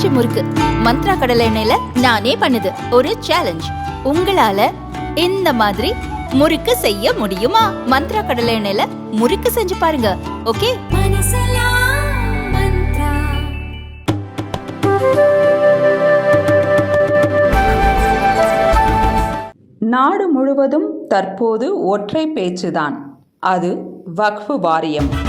பஞ்சு முறுக்கு. மந்த்ரா கடலை எண்ணெயில நானே பண்ணுது. ஒரு சேலஞ்ச் உங்களால இந்த மாதிரி முறுக்கு செய்ய முடியுமா? மந்த்ரா கடலை எண்ணெயில முறுக்கு செஞ்சு பாருங்க. ஓகே? நாடு முழுவதும் தற்போது ஒற்றை பேச்சுதான். அது வக்ஃபு வாரியம்.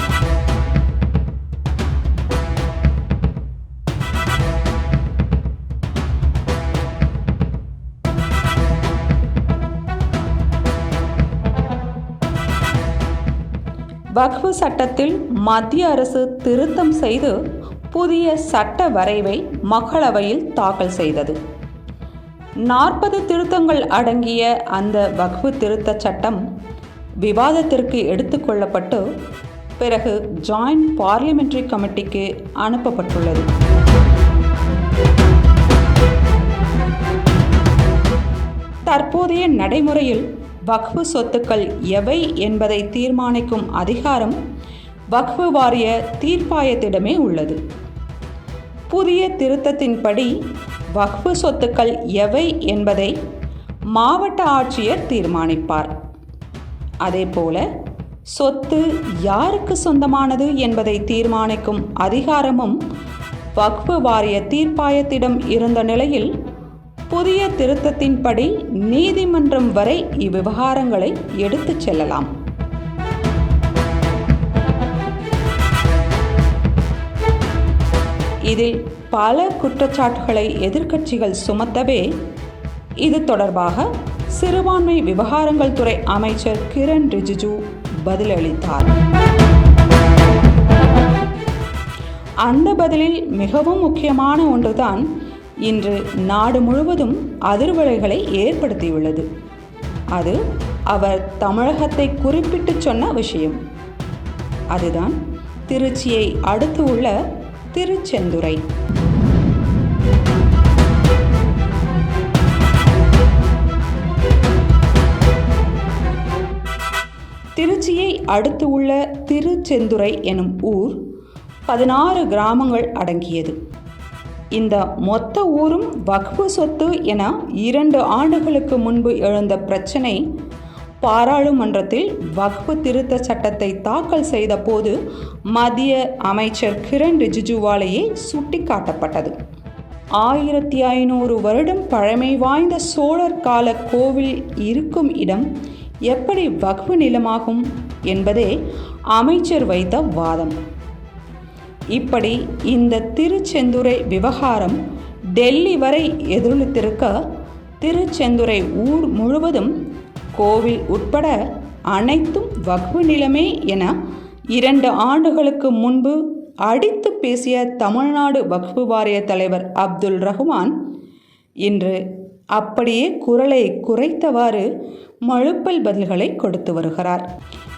வக்ஃபு சட்டத்தில் மத்திய அரசு திருத்தம் செய்து புதிய சட்ட வரைவை மக்களவையில் தாக்கல் செய்தது. நாற்பது திருத்தங்கள் அடங்கிய அந்த வக்ஃபு திருத்த சட்டம் விவாதத்திற்கு எடுத்துக்கொள்ளப்பட்டு பிறகு ஜாயிண்ட் பார்லிமெண்ட்ரி கமிட்டிக்கு அனுப்பப்பட்டுள்ளது. தற்போதைய நடைமுறையில் வக்ஃபு சொத்துக்கள் எவை என்பதை தீர்மானிக்கும் அதிகாரம் வக்ஃபு வாரிய தீர்ப்பாயத்திடமே உள்ளது. புதிய திருத்தத்தின்படி வக்ஃபு சொத்துக்கள் எவை என்பதை மாவட்ட ஆட்சியர் தீர்மானிப்பார். அதேபோல சொத்து யாருக்கு சொந்தமானது என்பதை தீர்மானிக்கும் அதிகாரமும் வக்ஃபு வாரிய தீர்ப்பாயத்திடம் இருந்த நிலையில் புதிய திருத்தத்தின்படி நீதிமன்றம் வரை இவ்விவகாரங்களை எடுத்துச் செல்லலாம். இதில் பல குற்றச்சாட்டுகளை எதிர்க்கட்சிகள் சுமத்தவே இது தொடர்பாக சிறுபான்மை விவகாரங்கள் துறை அமைச்சர் கிரண் ரிஜிஜு பதிலளித்தார். அந்த பதிலில் மிகவும் முக்கியமான ஒன்றுதான் இன்று நாடு முழுவதும் அதிர்வலைகளை ஏற்படுத்தியுள்ளது. அது அவர் தமிழகத்தை குறிப்பிட்டு சொன்ன விஷயம். அதுதான் திருச்சியை அடுத்து உள்ள திருச்செந்துறை. திருச்சியை அடுத்து உள்ள திருச்செந்துறை எனும் ஊர் பதினாறு கிராமங்கள் அடங்கியது. இந்த மொத்த ஊரும் வக்ஃபு சொத்து என இரண்டு ஆண்டுகளுக்கு முன்பு எழுந்த பிரச்சனை பாராளுமன்றத்தில் வக்ஃபு திருத்த சட்டத்தை தாக்கல் செய்த போது மத்திய அமைச்சர் கிரண் ரிஜிஜுவாலேயே சுட்டிக்காட்டப்பட்டது. ஆயிரத்தி ஐநூறு வருடம் பழமை வாய்ந்த சோழர் கால கோவில் இருக்கும் இடம் எப்படி வக்ஃபு நிலமாகும் என்பதே அமைச்சர் வைத்த வாதம். இப்படி இந்த திருச்செந்துறை விவகாரம் டெல்லி வரை எதிரொலித்திருக்க திருச்செந்துறை ஊர் முழுவதும் கோவில் உட்பட அனைத்தும் வகுப்பு நிலமே என இரண்டு ஆண்டுகளுக்கு முன்பு அடித்து பேசிய தமிழ்நாடு வக்ஃபு வாரிய தலைவர் அப்துல் ரஹ்மான் இன்று அப்படியே குரலை குறைத்தவாறு மழுப்பல் பதில்களை கொடுத்து வருகிறார்.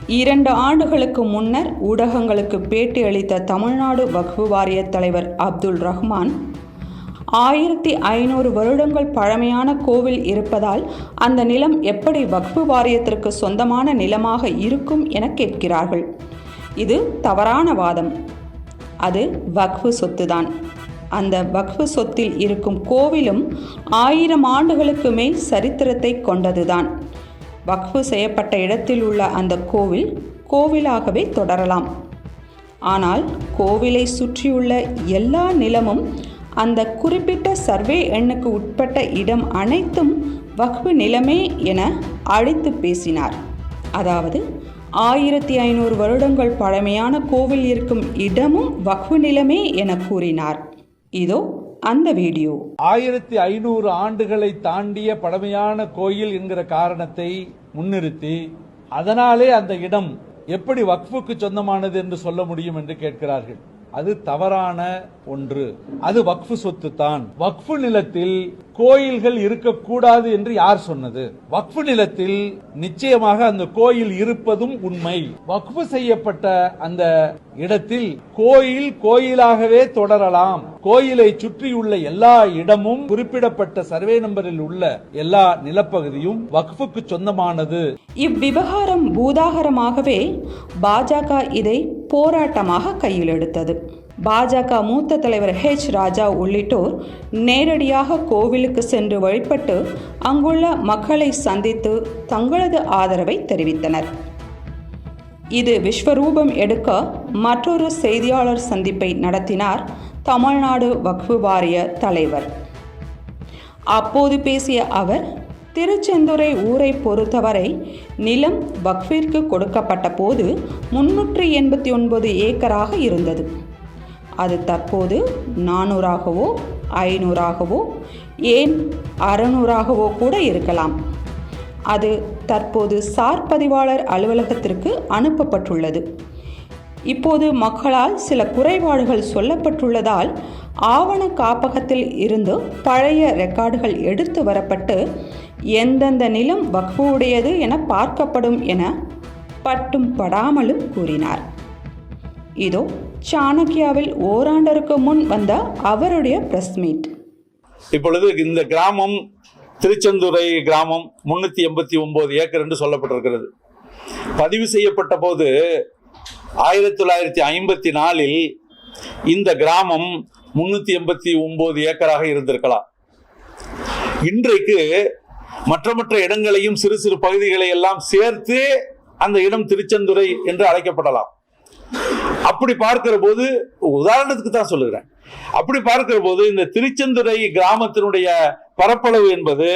இரண்டு ஆண்டுகளுக்கு முன்னர் ஊடகங்களுக்கு பேட்டி அளித்த தமிழ்நாடு வக்ஃபு வாரிய தலைவர் அப்துல் ரஹ்மான் ஆயிரத்தி ஐநூறு வருடங்கள் பழமையான கோவில் இருப்பதால் அந்த நிலம் எப்படி வக்ஃபு வாரியத்திற்கு சொந்தமான நிலமாக இருக்கும் என கேட்கிறார்கள். இது தவறான வாதம். அது வக்ஃபு சொத்துதான். அந்த வக்ஃபு சொத்தில் இருக்கும் கோவிலும் ஆயிரம் ஆண்டுகளுக்கு மேல் சரித்திரத்தை கொண்டதுதான். வக்ஃபு செய்யப்பட்ட இடத்தில் உள்ள அந்த கோவில் கோவிலாகவே தொடரலாம். ஆனால் கோவிலை சுற்றியுள்ள எல்லா நிலமும் அந்த குறிப்பிட்ட சர்வே எண்ணுக்கு உட்பட்ட இடம் அனைத்தும் வக்ஃபு நிலமே என அழைத்து பேசினார். அதாவது ஆயிரத்தி ஐநூறு வருடங்கள் பழமையான கோவில் இருக்கும் இடமும் வக்ஃபு நிலமே என கூறினார். இதோ அந்த வீடியோ. ஆயிரத்தி ஐநூறு ஆண்டுகளை தாண்டிய பழமையான கோயில் என்கிற காரணத்தை முன்னிறுத்தி அதனாலே அந்த இடம் எப்படி வக்ஃபுக்கு சொந்தமானது என்று சொல்ல முடியும் என்று கேட்கிறார்கள். அது தவறான ஒன்று. அது வக்ஃபு சொத்து தான் வக்ஃபு நிலத்தில் கோயில்கள் இருக்கக்கூடாது என்று யார் சொன்னது? வக்ஃபு நிலத்தில் நிச்சயமாக அந்த கோயில் இருப்பதும் உண்மை. வக்ஃபு செய்யப்பட்ட அந்த இடத்தில் கோயில் கோயிலாகவே தொடரலாம். கோயிலை சுற்றியுள்ள எல்லா இடமும் குறிப்பிடப்பட்ட சர்வே நம்பரில் உள்ள எல்லா நிலப்பகுதியும் வக்ஃபுக்கு சொந்தமானது. இவ்விவகாரம் பூதாகரமாகவே பாஜக இதை போராட்டமாக கையில் எடுத்தது. பாஜக மூத்த தலைவர் ஹெச் ராஜா உள்ளிட்டோர் நேரடியாக கோவிலுக்கு சென்று வழிபட்டு அங்குள்ள மக்களை சந்தித்து தங்களது ஆதரவை தெரிவித்தனர். இது விஸ்வரூபம் எடுக்க மற்றொரு செய்தியாளர் சந்திப்பை நடத்தினார் தமிழ்நாடு வக்ஃபு வாரிய தலைவர். அப்போது பேசிய அவர் திருச்செந்துறை ஊரை பொறுத்தவரை நிலம் வக்ஃபிற்கு கொடுக்கப்பட்ட போது முன்னூற்றி எண்பத்தி ஒன்பது ஏக்கராக இருந்தது. அது தற்போது நானூறாகவோ ஐநூறாகவோ ஏன் அறநூறாகவோ கூட இருக்கலாம். அது தற்போது சார் பதிவாளர் அலுவலகத்திற்கு அனுப்பப்பட்டுள்ளது. இப்போது மக்களால் சில குறைபாடுகள் சொல்லப்பட்டுள்ளதால் ஆவண காப்பகத்தில் இருந்து பழைய ரெக்கார்டுகள் எடுத்து வரப்பட்டு எந்தெந்த நிலம் வக்ஃபுடையது என பார்க்கப்படும் என பட்டும் படாமலும் கூறினார். இதோ சாணக்கியாவில் ஓராண்டருக்கு முன் வந்த அவருடைய பிரஸ் மீட் இப்பொழுது இந்த கிராமம் திருச்செந்துறை கிராமம் முன்னூற்றி எண்பத்தி ஒம்பது ஏக்கர் என்று சொல்லப்பட்டிருக்கிறது. பதிவு செய்யப்பட்ட போது ஆயிரத்தி தொள்ளாயிரத்தி ஐம்பத்தி நாலில் இந்த கிராமம் முன்னூத்தி எண்பத்தி ஒன்பது ஏக்கராக இருந்திருக்கலாம். இன்றைக்கு மற்ற மற்ற இடங்களையும் சிறு சிறு பகுதிகளை எல்லாம் சேர்த்து அந்த இடம் திருச்செந்துறை என்று அழைக்கப்படலாம். அப்படி பார்க்கிற போது உதாரணத்துக்கு தான் சொல்லுகிறேன். அப்படி பார்க்கிற போது இந்த திருச்செந்துறை கிராமத்தினுடைய பரப்பளவு என்பது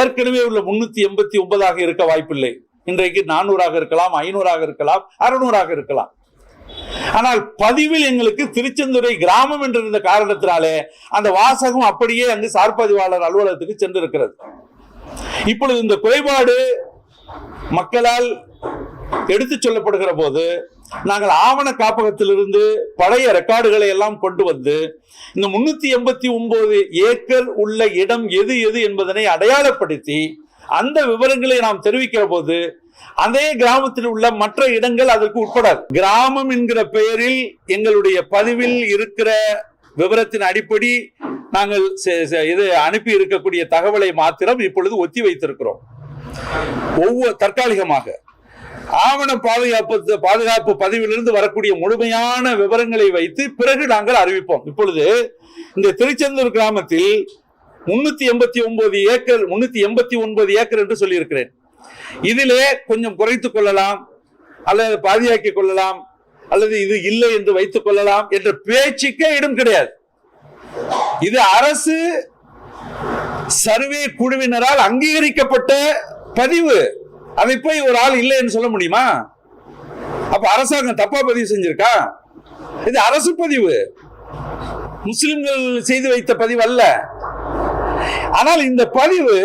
ஏற்கனவே உள்ள முன்னூத்தி எண்பத்தி ஒன்பதாக இருக்க வாய்ப்பில்லை. இன்றைக்கு நானூறாக இருக்கலாம் ஐநூறாக இருக்கலாம் அறுநூறாக இருக்கலாம். ஆனால் பதிவில் எங்களுக்கு திருச்செந்துறை கிராமம் என்று இருந்த காரணத்தினாலே அந்த வாசகம் அப்படியே அங்கு சார்பதிவாளர் அலுவலகத்துக்கு சென்றிருக்கிறது. இப்பொழுது இந்த குறைபாடு மக்களால் எடுத்துச் சொல்லப்படுகிற போது நாங்கள் ஆவண காப்பகத்திலிருந்து பழைய ரெக்கார்டுகளை எல்லாம் கொண்டு வந்து இந்த முன்னூத்தி எண்பத்தி ஒன்பது ஏக்கர் உள்ள இடம் எது எது என்பதனை அடையாளப்படுத்தி அந்த விவரங்களை நாம் தெரிவிக்கிற போது அதே கிராமத்தில் உள்ள மற்ற இடங்கள் அதற்கு உட்படாது. கிராமம் என்கிற பெயரில் எங்களுடைய பதிவில் இருக்கிற விவரத்தின் அடிப்படை நாங்கள் செ- இது அனுப்பி இருக்கக்கூடிய தகவலை மாத்திரம் இப்பொழுது ஒத்தி வைத்திருக்கிறோம். ஒவ்வொரு தற்காலிகமாக. ஆவண பாதுகாப்பு பாதுகாப்பு பதிவிலிருந்து வரக்கூடிய முழுமையான விவரங்களை வைத்து பிறகு நாங்கள் அறிவிப்போம். இப்பொழுது இந்த திருச்செந்தூர் கிராமத்தில் முன்னூத்தி எண்பத்தி ஒன்பது ஏக்கர் முன்னூத்தி எண்பத்தி ஒன்பது ஏக்கர் என்று சொல்லியிருக்கிறேன். இதிலே கொஞ்சம் குறைத்துக் கொள்ளலாம் அல்லது பாதியாக்கிக் கொள்ளலாம் அல்லது இது இல்லை என்று வைத்துக் கொள்ளலாம் என்ற பேச்சுக்கே இடம் கிடையாது. இது அரசு சர்வே குழுவினரால் அங்கீகரிக்கப்பட்ட பதிவு. அதை போய் ஒரு ஆள் இல்லைன்னு சொல்ல முடியுமா? அப்ப அரசாங்கம் தப்பா பதிவு செஞ்சிருக்கா? இது அரசு பதிவு. முஸ்லிம்கள் செய்து வைத்த பதிவு அல்ல. ஆனால் இந்த பதிவு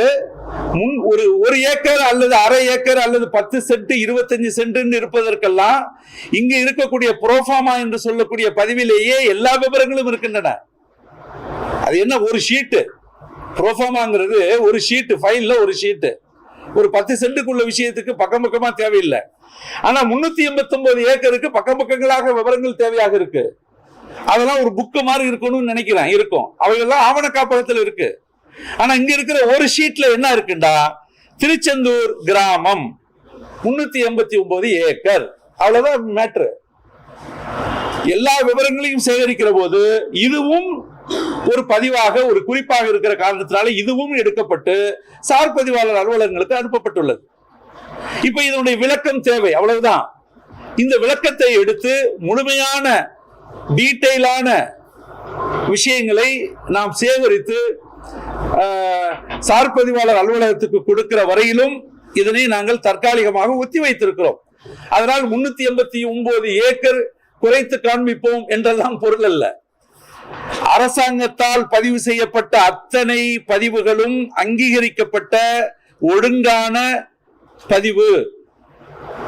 முன் ஒரு ஒரு ஏக்கர் அல்லது அரை ஏக்கர் அல்லது பத்து சென்ட் இருபத்தஞ்சு சென்ட் இருப்பதற்கெல்லாம் இங்கு இருக்கக்கூடிய புரோஃபாமா என்று சொல்லக்கூடிய பதிவிலேயே எல்லா விவரங்களும் இருக்கின்றன. அது என்ன? ஒரு ஷீட்டு புரோஃபாமாங்கிறது ஒரு ஷீட்டு ஃபைலில் ஒரு ஷீட்டு ஒரு பத்து சென்ட்டுக்குள்ள விஷயத்துக்கு பக்கம் பக்கமாக தேவையில்லை. ஆனால் முந்நூற்றி எண்பத்தொம்போது ஏக்கருக்கு பக்கம் பக்கங்களாக விவரங்கள் தேவையாக இருக்கு. அதெல்லாம் ஒரு புக்கு மாதிரி இருக்கணும்னு நினைக்கிறேன். இருக்கும். அவையெல்லாம் ஆவண காப்பகத்தில் இருக்குது ஆனா இங்க இருக்கிற ஒரு ஷீட்ல என்ன இருக்குண்டா? திருச்செந்தூர் கிராமம். முன்னூத்தி எண்பத்தி ஒன்பது ஏக்கர். அவ்வளவுதான் மேட்ரு எல்லா விவரங்களையும் சேகரிக்கிற போது இதுவும் ஒரு பதிவாக ஒரு குறிப்பாக இருக்கிற காரணத்தினால இதுவும் எடுக்கப்பட்டு சார் பதிவாளர் அலுவலகங்களுக்கு அனுப்பப்பட்டுள்ளது. இப்ப இதனுடைய விளக்கம் தேவை அவ்வளவுதான். இந்த விளக்கத்தை எடுத்து முழுமையான டீட்டெயிலான விஷயங்களை நாம் சேகரித்து சார் பதிவாளர் அலுவலகத்துக்கு கொடுக்கிற வரையிலும் இதனை நாங்கள் தற்காலிகமாக ஒத்தி வைத்திருக்கிறோம். அதனால் முன்னூத்தி எண்பத்தி ஒன்பது ஏக்கர் குறைத்து காண்பிப்போம் என்றெல்லாம் பொருள் அல்ல. அரசாங்கத்தால் பதிவு செய்யப்பட்ட அத்தனை பதிவுகளும் அங்கீகரிக்கப்பட்ட ஒழுங்கான பதிவு.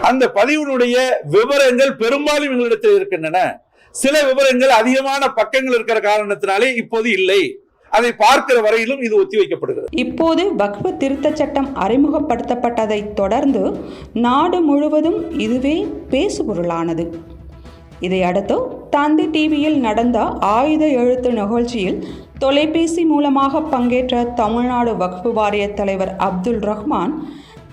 அந்த பதிவினுடைய விவரங்கள் பெரும்பாலும் எங்களிடத்தில் இருக்கின்றன. சில விவரங்கள் அதிகமான பக்கங்கள் இருக்கிற காரணத்தினாலே இப்போது இல்லை. அதை பார்க்கிற வரையிலும் இது ஒத்தி வைக்கப்படுகிறது இப்போது வக்ஃபு திருத்தச் சட்டம் அறிமுகப்படுத்தப்பட்டதைத் தொடர்ந்து நாடு முழுவதும் இதுவே பேசுபொருளானது. இதையடுத்து தந்தி டிவியில் நடந்த ஆயுத எழுத்து நிகழ்ச்சியில் தொலைபேசி மூலமாக பங்கேற்ற தமிழ்நாடு வக்ஃபு வாரிய தலைவர் அப்துல் ரஹ்மான்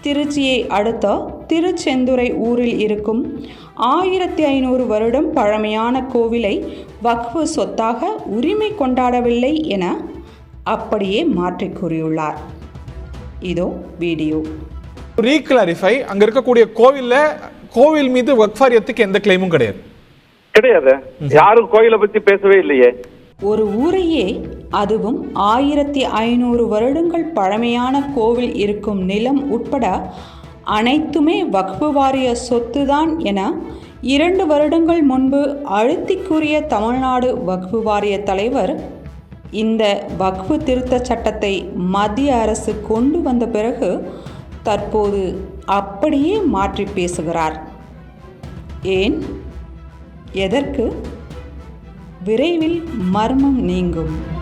திருச்சியை அடுத்த திருச்செந்துறை ஊரில் இருக்கும் ஆயிரத்தி ஐநூறு வருடம் பழமையான கோவிலை வக்ஃபு சொத்தாக உரிமை கொண்டாடவில்லை என அப்படியே மாற்றிக் கூறியுள்ளார். இதோ வீடியோ. ரீக்ளாரிஃபை அங்க இருக்கக்கூடிய கோவில்ல கோவில் மீது வக்ஃபாரியத்துக்கு எந்த கிளைமும் கிடையாது. கிடையாது. யாரும் கோயிலை பத்தி பேசவே இல்லையே. ஒரு ஊரையே அதுவும் ஆயிரத்தி ஐநூறு வருடங்கள் பழமையான கோவில் இருக்கும் நிலம் உட்பட அனைத்துமே வக்ஃபு வாரிய சொத்து தான் என இரண்டு வருடங்கள் முன்பு அழுத்தி கூறிய தமிழ்நாடு வக்ஃபு வாரிய தலைவர் இந்த வக்ஃபு திருத்தச் சட்டத்தை மத்திய அரசு கொண்டு வந்த பிறகு தற்போது அப்படியே மாற்றி பேசுகிறார். ஏன்? எதற்கு? விரைவில் மர்மம் நீங்கும்.